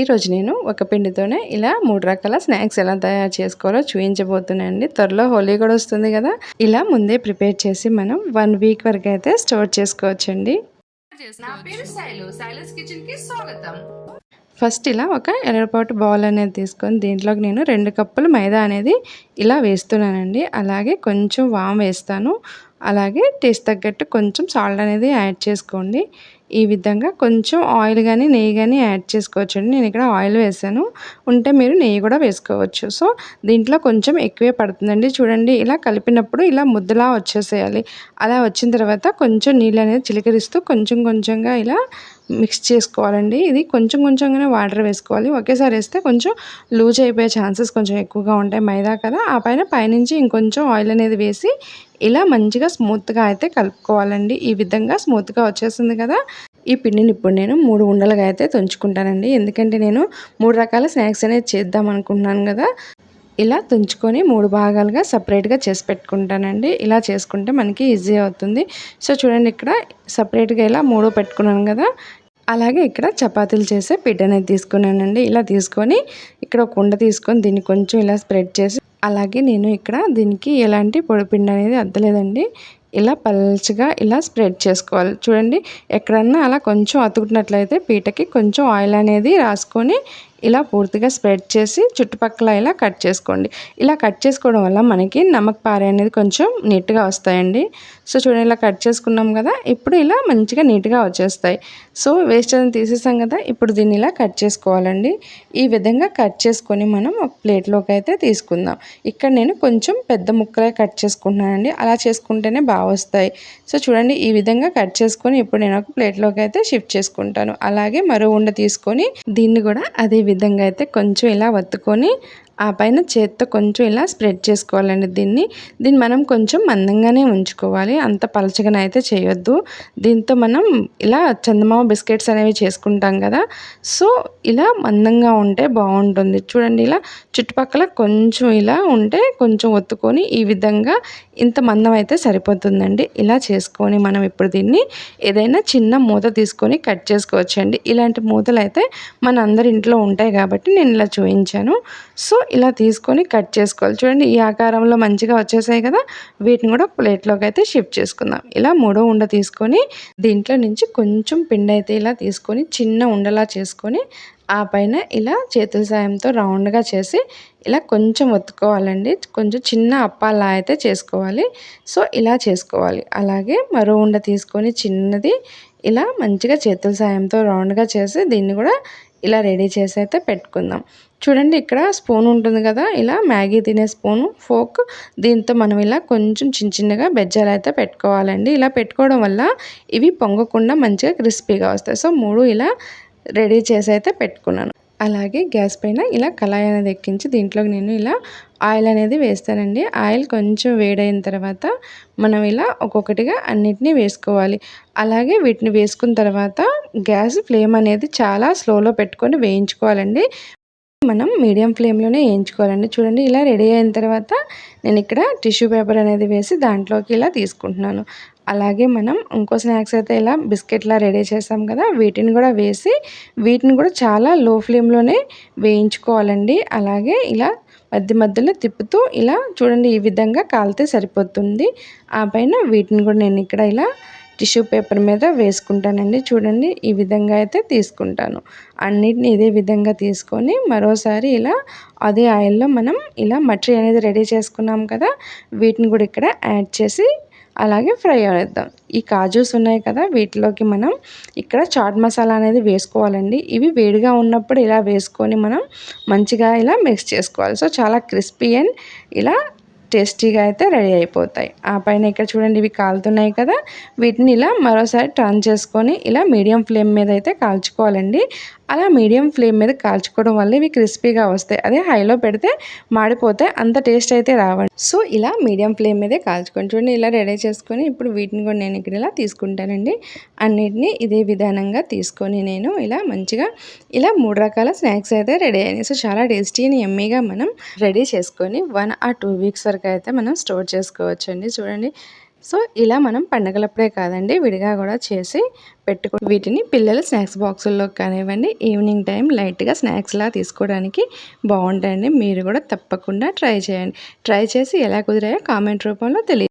ఈరోజు నేను ఒక పిండితోనే ఇలా మూడు రకాల స్నాక్స్ ఎలా తయారు చేసుకోవాలో చూపించబోతున్నానండి త్వరలో హోలీ కూడా వస్తుంది కదా. ఇలా ముందే ప్రిపేర్ చేసి మనం వన్ వీక్ వరకు అయితే స్టోర్ చేసుకోవచ్చండి. నా పేరు శైలు. శైలస్ కిచెన్కి స్వాగతం. ఫస్ట్ ఇలా ఒక ఎర్రపాటు బౌల్ అనేది తీసుకొని దీంట్లోకి నేను రెండు కప్పులు మైదా అనేది ఇలా వేస్తున్నానండి. అలాగే కొంచెం వామ్ వేస్తాను. అలాగే టేస్ట్ తగ్గట్టు కొంచెం సాల్ట్ అనేది యాడ్ చేసుకోండి. ఈ విధంగా కొంచెం ఆయిల్ కానీ నెయ్యి కానీ యాడ్ చేసుకోవచ్చు అండి నేను ఇక్కడ ఆయిల్ వేసాను. ఉంటే మీరు నెయ్యి కూడా వేసుకోవచ్చు. సో దీంట్లో కొంచెం ఎక్కువే పడుతుందండి. చూడండి ఇలా కలిపినప్పుడు ఇలా ముద్దలా వచ్చేసేయాలి. అలా వచ్చిన తర్వాత కొంచెం నీళ్ళు అనేది చిలకరిస్తూ కొంచెం కొంచెంగా ఇలా మిక్స్ చేసుకోవాలండి. ఇది కొంచెం కొంచెంగానే వాటర్ వేసుకోవాలి. ఒకేసారి వేస్తే కొంచెం లూజ్ అయిపోయే ఛాన్సెస్ కొంచెం ఎక్కువగా ఉంటాయి మైదా కదా. ఆ పైన పైనుంచి ఇంకొంచెం ఆయిల్ అనేది వేసి ఇలా మంచిగా స్మూత్గా అయితే కలుపుకోవాలండి. ఈ విధంగా స్మూత్గా వచ్చేసింది కదా. ఈ పిండిని ఇప్పుడు నేను మూడు ఉండలుగా అయితే తుంచుకుంటానండి. ఎందుకంటే నేను మూడు రకాల స్నాక్స్ అనేది చేద్దాం అనుకుంటున్నాను కదా. ఇలా తుంచుకొని మూడు భాగాలుగా సపరేట్గా చేసి పెట్టుకుంటానండి. ఇలా చేసుకుంటే మనకి ఈజీ అవుతుంది. సో చూడండి ఇక్కడ సపరేట్గా ఇలా మూడు పెట్టుకున్నాను కదా. అలాగే ఇక్కడ చపాతీలు చేసే పిడ్డ అనేది తీసుకున్నానండి. ఇలా తీసుకొని ఇక్కడ ఒక తీసుకొని దీన్ని కొంచెం ఇలా స్ప్రెడ్ చేసి అలాగే నేను ఇక్కడ దీనికి ఎలాంటి పొడిపిండి అనేది అద్దలేదండి. ఇలా పల్చగా ఇలా స్ప్రెడ్ చేసుకోవాలి. చూడండి ఎక్కడన్నా అలా కొంచెం అతుకున్నట్లయితే పీటకి కొంచెం ఆయిల్ అనేది రాసుకొని ఇలా పూర్తిగా స్ప్రెడ్ చేసి చుట్టుపక్కల ఇలా కట్ చేసుకోండి. ఇలా కట్ చేసుకోవడం వల్ల మనకి నమక్ పారే అనేది కొంచెం నీట్గా వస్తాయండి. సో చూడండి ఇలా కట్ చేసుకున్నాం కదా ఇప్పుడు ఇలా మంచిగా నీట్గా వచ్చేస్తాయి. సో వేస్ట్ అని తీసేసాం కదా ఇప్పుడు దీన్ని ఇలా కట్ చేసుకోవాలండి. ఈ విధంగా కట్ చేసుకొని మనం ఒక ప్లేట్లోకి అయితే తీసుకుందాం. ఇక్కడ నేను కొంచెం పెద్ద ముక్కలే కట్ చేసుకుంటున్నానండి. అలా చేసుకుంటేనే బాగా వస్తాయి. సో చూడండి ఈ విధంగా కట్ చేసుకొని ఇప్పుడు నేను ఒక ప్లేట్లోకి అయితే షిఫ్ట్ చేసుకుంటాను. అలాగే మరో ఉండ తీసుకొని దీన్ని కూడా అదే విధంగా అయితే కొంచెం ఇలా వత్తుకొని ఆ పైన చేత్తో కొంచెం ఇలా స్ప్రెడ్ చేసుకోవాలండి దీన్ని. దీన్ని మనం కొంచెం మందంగానే ఉంచుకోవాలి. అంత పలచగానే అయితే చేయొద్దు. దీంతో మనం ఇలా చందమామ బిస్కెట్స్ అనేవి చేసుకుంటాం కదా. సో ఇలా మందంగా ఉంటే బాగుంటుంది. చూడండి ఇలా చుట్టుపక్కల కొంచెం ఇలా ఉంటే కొంచెం ఒత్తుకొని ఈ విధంగా ఇంత మందం అయితే సరిపోతుందండి. ఇలా చేసుకొని మనం ఇప్పుడు దీన్ని ఏదైనా చిన్న మూత తీసుకొని కట్ చేసుకోవచ్చండి. ఇలాంటి మూతలు అయితే మన అందరి ఇంట్లో ఉంటాయి కాబట్టి నేను ఇలా చూపించాను సో ఇలా తీసుకొని కట్ చేసుకోవాలి. చూడండి ఈ ఆకారంలో మంచిగా వచ్చేసాయి కదా. వీటిని కూడా ప్లేట్లోకి అయితే షిఫ్ట్ చేసుకుందాం. ఇలా మూడో ఉండ తీసుకొని దీంట్లో నుంచి కొంచెం పిండి అయితే ఇలా తీసుకొని చిన్న ఉండలా చేసుకొని ఆ పైన ఇలా చేతుల సాయంతో రౌండ్గా చేసి ఇలా కొంచెం ఒత్తుకోవాలండి. కొంచెం చిన్న అప్పాలా అయితే చేసుకోవాలి. సో ఇలా చేసుకోవాలి. అలాగే మరో ఉండ తీసుకొని చిన్నది ఇలా మంచిగా చేతుల సాయంతో రౌండ్గా చేసి దీన్ని కూడా ఇలా రెడీ చేసి అయితే పెట్టుకుందాం. చూడండి ఇక్కడ స్పూన్ ఉంటుంది కదా ఇలా మ్యాగీ తినే స్పూను ఫోక్. దీంతో మనం ఇలా కొంచెం చిన్న చిన్నగా బెజ్జాలు అయితే పెట్టుకోవాలండి. ఇలా పెట్టుకోవడం వల్ల ఇవి పొంగకుండా మంచిగా క్రిస్పీగా వస్తాయి. సో మూడు ఇలా రెడీ చేసి అయితే పెట్టుకున్నాను. అలాగే గ్యాస్ పైన ఇలా కళాయి అనేది ఎక్కించి దీంట్లోకి నేను ఇలా ఆయిల్ అనేది వేస్తానండి. ఆయిల్ కొంచెం వేడైన తర్వాత మనం ఇలా ఒక్కొక్కటిగా అన్నిటినీ వేసుకోవాలి. అలాగే వీటిని వేసుకున్న తర్వాత గ్యాస్ ఫ్లేమ్ అనేది చాలా స్లోలో పెట్టుకొని వేయించుకోవాలండి. మనం మీడియం ఫ్లేమ్లోనే వేయించుకోవాలండి. చూడండి ఇలా రెడీ అయిన తర్వాత నేను ఇక్కడ టిష్యూ పేపర్ అనేది వేసి దాంట్లోకి ఇలా తీసుకుంటున్నాను. అలాగే మనం ఇంకో స్నాక్స్ అయితే ఇలా బిస్కెట్లా రెడీ చేసాం కదా వీటిని కూడా వేసి వీటిని కూడా చాలా లో ఫ్లేమ్లోనే వేయించుకోవాలండి. అలాగే ఇలా మధ్య మధ్యలో తిప్పుతూ ఇలా చూడండి ఈ విధంగా కాలితే సరిపోతుంది. ఆ పైన వీటిని కూడా నేను ఇక్కడ ఇలా టిష్యూ పేపర్ మీద వేసుకుంటానండి. చూడండి ఈ విధంగా అయితే తీసుకుంటాను. అన్నిటిని ఇదే విధంగా తీసుకొని మరోసారి ఇలా అదే ఆయిల్లో మనం ఇలా మట్రీ అనేది రెడీ చేసుకున్నాం కదా వీటిని కూడా ఇక్కడ యాడ్ చేసి అలాగే ఫ్రై అనేద్దాం ఈ కాజూస్ ఉన్నాయి కదా వీటిలోకి మనం ఇక్కడ చాట్ మసాలా అనేది వేసుకోవాలండి. ఇవి వేడిగా ఉన్నప్పుడు ఇలా వేసుకొని మనం మంచిగా ఇలా మిక్స్ చేసుకోవాలి. సో చాలా క్రిస్పీ అండ్ ఇలా టేస్టీగా అయితే రెడీ అయిపోతాయి. ఆ పైన ఇక్కడ చూడండి ఇవి కాలుతున్నాయి కదా. వీటిని ఇలా మరోసారి టర్న్ చేసుకొని ఇలా మీడియం ఫ్లేమ్ మీద అయితే కాల్చుకోవాలండి. అలా మీడియం ఫ్లేమ్ మీద కాల్చుకోవడం వల్ల ఇవి క్రిస్పీగా వస్తాయి. అదే హైలో పెడితే మాడిపోతే అంత టేస్ట్ అయితే రావండి. సో ఇలా మీడియం ఫ్లేమ్ మీదే కాల్చుకొని చూడండి ఇలా రెడీ చేసుకొని ఇప్పుడు వీటిని కూడా నేను ఇక్కడ ఇలా తీసుకుంటానండి. అన్నిటినీ ఇదే విధానంగా తీసుకొని నేను ఇలా మంచిగా ఇలా మూడు రకాల స్నాక్స్ అయితే రెడీ అయినాయి. సో చాలా టేస్టీ అని ఎమ్మీగా మనం రెడీ చేసుకొని వన్ ఆర్ టూ వీక్స్ వరకు అయితే మనం స్టోర్ చేసుకోవచ్చండి. చూడండి సో ఇలా మనం పండగలప్పుడే కాదండి విడిగా కూడా చేసి పెట్టుకో వీటిని పిల్లలు స్నాక్స్ బాక్సుల్లో కానివ్వండి ఈవినింగ్ టైం లైట్గా స్నాక్స్లా తీసుకోవడానికి బాగుంటాయండి. మీరు కూడా తప్పకుండా ట్రై చేయండి. ట్రై చేసి ఎలా కుదిరాయో కామెంట్ రూపంలో తెలియ